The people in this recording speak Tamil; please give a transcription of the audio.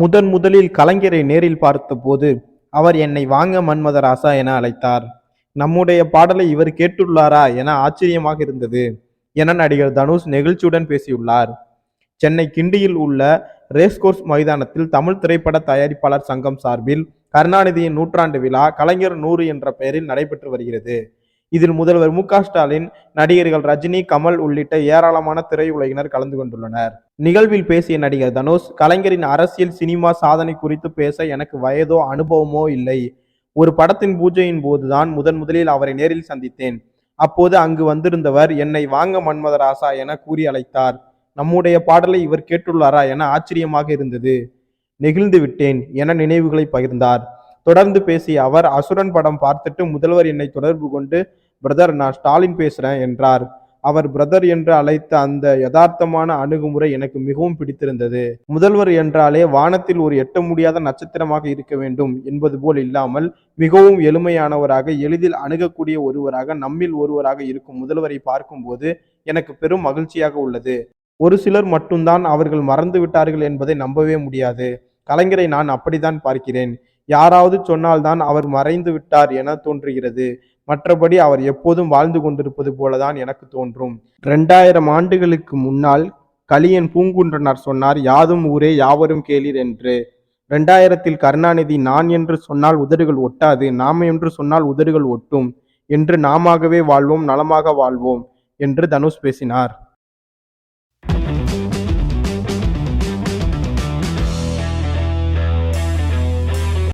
முதன் முதலில் கலைஞரை நேரில் பார்த்தபோது அவர் என்னை வாங்க மன்மதராசா என அழைத்தார். நம்முடைய பாடலை இவர் கேட்டுள்ளாரா என ஆச்சரியமாக இருந்தது. என நடிகர் தனுஷ் நெகிழ்ச்சியுடன் பேசியுள்ளார். சென்னை கிண்டியில் உள்ள ரேஸ்கோர்ஸ் மைதானத்தில் தமிழ் திரைப்பட தயாரிப்பாளர் சங்கம் சார்பில் கருணாநிதியின் நூற்றாண்டு விழா கலைஞர் நூறு என்ற பெயரில் நடைபெற்று வருகிறது. இதில் முதல்வர் மு ஸ்டாலின் நடிகர்கள் ரஜினி கமல் உள்ளிட்ட ஏராளமான திரையுலகினர் கலந்து கொண்டுள்ளனர். நிகழ்வில் பேசிய நடிகர் தனுஷ் கலைஞரின் அரசியல் சினிமா சாதனை குறித்து பேச எனக்கு வயதோ அனுபவமோ இல்லை. ஒரு படத்தின் பூஜையின் போதுதான் முதன் முதலில் அவரை நேரில் சந்தித்தேன். அப்போது அங்கு வந்திருந்தவர் என்னை வாங்க மன்மதராசா என கூறி அழைத்தார் நம்முடைய பாடலை இவர் கேட்டுள்ளாரா என ஆச்சரியமாக இருந்தது. நெகிழ்ந்து விட்டேன் என நினைவுகளை பகிர்ந்தார். தொடர்ந்து பேசிய அவர் அசுரன் படம் பார்த்துட்டு முதல்வர் என்னை தொடர்பு கொண்டு பிரதர் நான் ஸ்டாலின் பேசுகிறேன் என்றார். அவர் பிரதர் என்று அழைத்த அந்த யதார்த்தமான அணுகுமுறை எனக்கு மிகவும் பிடித்திருந்தது. முதல்வர் என்றாலே வானத்தில் ஒரு எட்ட முடியாத நட்சத்திரமாக இருக்க வேண்டும் என்பது போல் இல்லாமல் மிகவும் எளிமையானவராக எளிதில் அணுகக்கூடிய ஒருவராக நம்மில் ஒருவராக இருக்கும் முதல்வரை பார்க்கும்போது எனக்கு பெரும் மகிழ்ச்சியாக உள்ளது. ஒரு சிலர் மட்டும்தான் அவர்கள் மறந்து விட்டார்கள் என்பதை நம்பவே முடியாது. கலைஞரை நான் அப்படித்தான் பார்க்கிறேன். யாராவது சொன்னால்தான் அவர் மறைந்து விட்டார் என தோன்றுகிறது. மற்றபடி அவர் எப்போதும் வாழ்ந்து கொண்டிருப்பது போலதான் எனக்கு தோன்றும். ரெண்டாயிரம் ஆண்டுகளுக்கு முன்னால் கலியன் பூங்குன்றனார் சொன்னார் யாதும் ஊரே யாவரும் கேளீர் என்று. ரெண்டாயிரத்தில் கருணாநிதி நான் என்று சொன்னால் உதடுகள் ஒட்டாது நாம என்று சொன்னால் உதடுகள் ஒட்டும் என்று நாமாகவே வாழ்வோம் நலமாக வாழ்வோம் என்று தனுஷ் பேசினார்.